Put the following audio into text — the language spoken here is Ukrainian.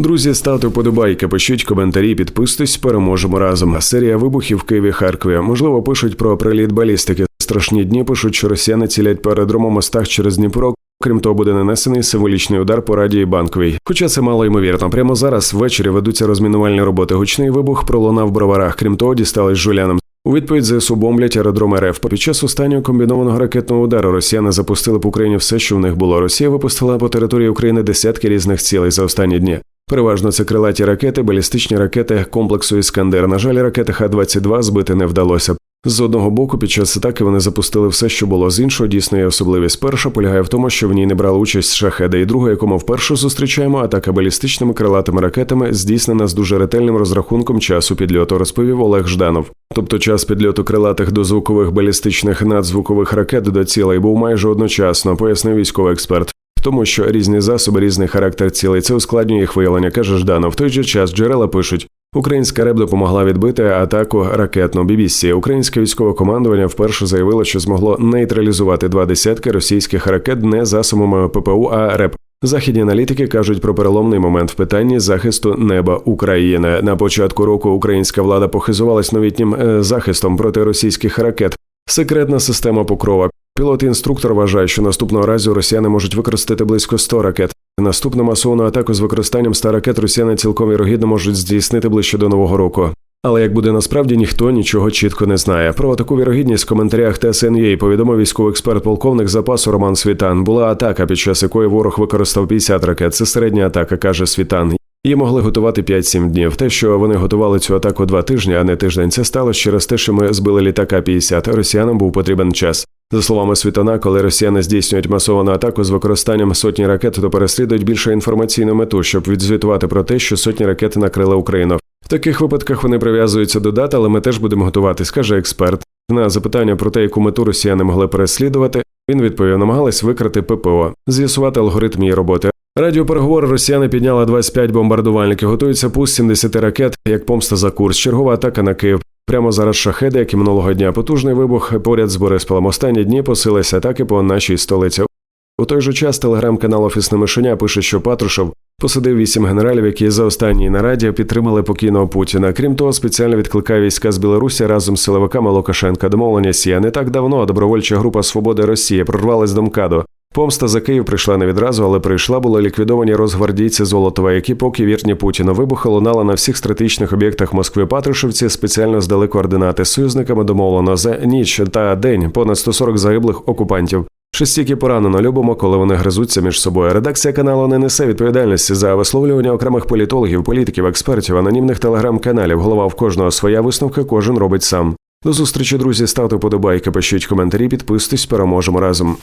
Друзі, ставте вподобайки, пишіть коментарі, підписуйтесь, переможемо разом. Серія вибухів в Києві Харкові. Можливо, пишуть про приліт балістики. Страшні дні пишуть, що росіяни цілять по мостах через Дніпро. Крім того, буде нанесений символічний удар по радії банковій. Хоча це мало ймовірно. Прямо зараз ввечері ведуться розмінувальні роботи. Гучний вибух пролунав в броварах. Крім того, дістались жулянам. У відповідь ЗСУ бомблять аеродром РФ. Під час останнього комбінованого ракетного удару росіяни запустили по Україні все, що в них було. Росія випустила по території України десятки різних цілей за останні дні. Переважно це крилаті ракети, балістичні ракети комплексу Іскандер. На жаль, ракети Х-22 збити не вдалося. З одного боку, під час атаки вони запустили все, що було з іншого. Дійсно є особливість. Перша полягає в тому, що в ній не брали участь шахеди, і друга, яку ми вперше зустрічаємо, атака балістичними крилатими ракетами здійснена з дуже ретельним розрахунком часу підльоту, розповів Олег Жданов. Тобто час підльоту крилатих дозвукових балістичних надзвукових ракет до цілей був майже одночасно, пояснив військовий експерт. Тому, що різні засоби, різний характер цілей, це ускладнює їх виявлення, каже Жданов. В той же час джерела пишуть. Українська РЕБ допомогла відбити атаку ракетну BBC. Українське військове командування вперше заявило, що змогло нейтралізувати два десятки російських ракет не засобами ППУ, а РЕБ. Західні аналітики кажуть про переломний момент в питанні захисту неба України. На початку року українська влада похизувалась новітнім е, захистом проти російських ракет. Секретна система покрова. Пілот-інструктор вважає, що наступного разу росіяни можуть використати близько 100 ракет. Наступну масовану атаку з використанням 100 ракет росіяни цілком вірогідно можуть здійснити ближче до нового року. Але як буде насправді, ніхто нічого чітко не знає. Про таку вірогідність в коментарях ТСНЄ повідомив військовий експерт полковник запасу Роман Світан. Була атака, під час якої ворог використав 50 ракет. Це середня атака, каже Світан. Її могли готувати 5-7 днів. Те, що вони готували цю атаку два тижні, а не тиждень, це сталося через те, що ми збили літака 50. Росіянам був потрібен час. За словами Світана, коли росіяни здійснюють масовану атаку з використанням сотні ракет, то переслідують більше інформаційну мету, щоб відзвітувати про те, що сотні ракет накрили Україну. В таких випадках вони прив'язуються до дат, але ми теж будемо готуватись, каже експерт. На запитання про те, яку мету росіяни могли переслідувати, він відповів, намагались викрити ППО, з'ясувати алгоритм її роботи. Радіопереговори росіяни підняли 25 бомбардувальників. Готується пуст 70 ракет, як помста за курс. Чергова атака на Київ. Прямо зараз шахеди, як і минулого дня, потужний вибух поряд з Борисполем. Останні дні посилися атаки по нашій столиці. У той же час телеграм-канал Офісне Мишеня пише, що Патрушев посадив вісім генералів, які за останній нараді підтримали покійного Путіна. Крім того, спеціально відкликає війська з Білорусі разом з силовиками Лукашенка. Домовлення сія не так давно. Добровольча група Свободи Росії прорвалась до МКАДу. Помста за Київ прийшла не відразу, але прийшла були ліквідовані розгвардійці Золотова, які поки вірні Путіну вибухи лунали на всіх стратегічних об'єктах Москви. Патрушевці спеціально здали координати з союзниками. Домовлено за ніч та день понад 140 загиблих окупантів. Шестіки поранено любимо, коли вони гризуться між собою. Редакція каналу не несе відповідальності за висловлювання окремих політологів, політиків, експертів, анонімних телеграм-каналів. Голова в кожного своя висновка, кожен робить сам. До зустрічі, друзі. Ставте подобайки, пишіть коментарі, підписуйтесь, переможемо разом.